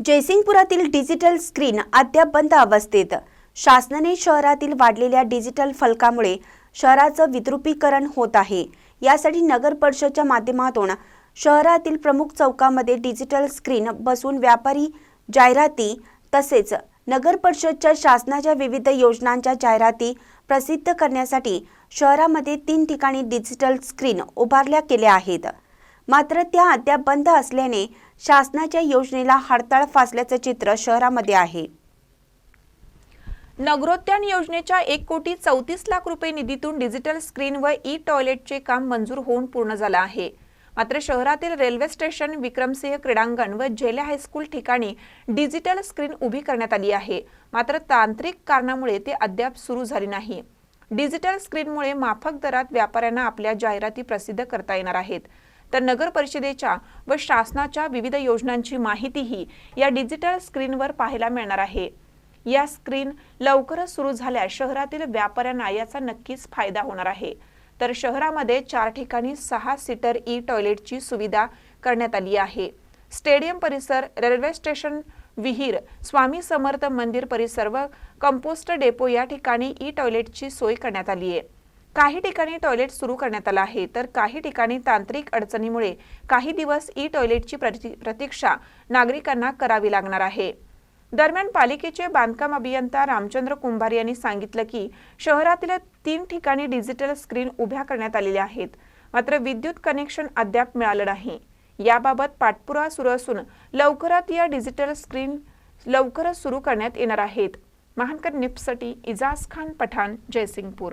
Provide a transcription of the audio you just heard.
जयसिंगपुरातील digital screen अद्याप बंद अवस्थेत. शासनाने शहरातील वाढलेल्या डिजिटल फलकामुळे शहराचं विद्रुपीकरण होत आहे. यासाठी नगर परिषदच्या माध्यमातून शहरातील प्रमुख चौकामध्ये डिजिटल स्क्रीन बसून व्यापारी जाहिराती तसेच नगर परिषदच्या शासनाच्या विविध योजनांच्या जाहिराती प्रसिद्ध करण्यासाठी शहरामध्ये तीन ठिकाणी डिजिटल स्क्रीन उभारल्या गेल्या आहेत. मात्र त्या अद्याप बंद असल्याने शासनाच्या योजनेला हडताळ फासल्याचं चित्र शहरामध्ये आहे. नगरोद्यान योजनेच्या एक कोटी चौतीस लाख रुपये निधीतून डिजिटल स्क्रीन व ई टॉयलेटचे काम मंजूर होऊन पूर्ण झालं आहे. मात्र शहरातील रेल्वे स्टेशन विक्रमसिंह क्रीडांगण व झेले हायस्कूल ठिकाणी डिजिटल स्क्रीन उभी करण्यात आली आहे. मात्र तांत्रिक कारणामुळे ते अद्याप सुरू झाले नाही. डिजिटल स्क्रीनमुळे माफक दरात व्यापाऱ्यांना आपल्या जाहिराती प्रसिद्ध करता येणार आहेत. तर नगर परिषदेच्या व शासनाच्या विविध योजनांची माहितीही या डिजिटल स्क्रीनवर पाहायला मिळणार आहे. या स्क्रीन लवकरच सुरू झाल्यास शहरातील व्यापाऱ्यांना याचा नक्कीच फायदा होणार आहे. तर शहरामध्ये चार ठिकाणी सहा सीटर ई टॉयलेटची सुविधा करण्यात आली आहे. स्टेडियम परिसर रेल्वे स्टेशन विहीर स्वामी समर्थ मंदिर परिसर व कंपोस्ट डेपो या ठिकाणी ई टॉयलेटची सोय करण्यात आली आहे. काही ठिकाणी टॉयलेट सुरू करण्यात आलं आहे. तर काही ठिकाणी तांत्रिक अडचणीमुळे काही दिवस ई टॉयलेटची प्रति- प्रतीक्षा नागरिकांना करावी लागणार आहे. दरम्यान पालिकेचे बांधकाम अभियंता रामचंद्र कुंभार यांनी सांगितलं की शहरातील तीन ठिकाणी डिजिटल स्क्रीन उभ्या करण्यात आलेल्या आहेत. मात्र विद्युत कनेक्शन अद्याप मिळालं नाही. याबाबत पाठपुरावा सुरू असून लवकरात या डिजिटल स्क्रीन लवकरच सुरू करण्यात येणार आहेत. महानकर निपसाठी इजाज खान पठाण जयसिंगपूर.